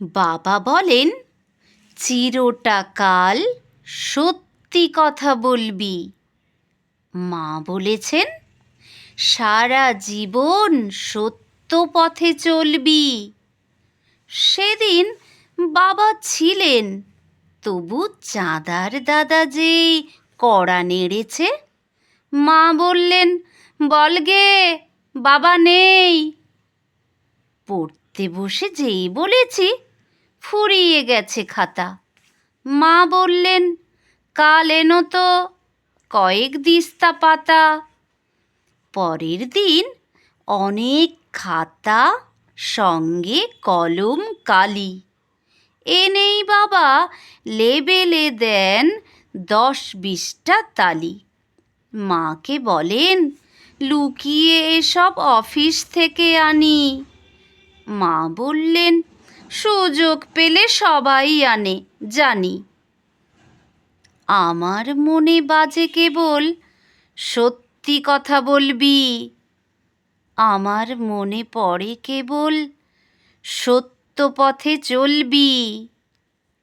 বাবা বলেন চিরটা কাল সত্যি কথা বলবি। মা বলেছেন, সারা জীবন সত্য পথে চলবি। সেদিন বাবা ছিলেন, তবু চাঁদার দাদা যে কড়া নেড়েছে, মা বললেন বলগে বাবা নেই। পড়তে বসে যেই বলেছি, ফুরিয়ে গেছে খাতা। মা বললেন, কাল এনো তো কয়েক দিস্তা পাতা। পরের দিন অনেক খাতা, সঙ্গে কলম, কালি। এনেই বাবা, লেবেলে দেন দশ বিশটা তালি। মাকে বলেন, লুকিয়ে এসব অফিস থেকে আনি। মা বললেন, সুযোগ পেলে সবাই আনে, জানি। আমার মনে বাজে কেবল সত্যি কথা বলবি। আমার মনে পড়ে কেবল সত্য পথে চলবি।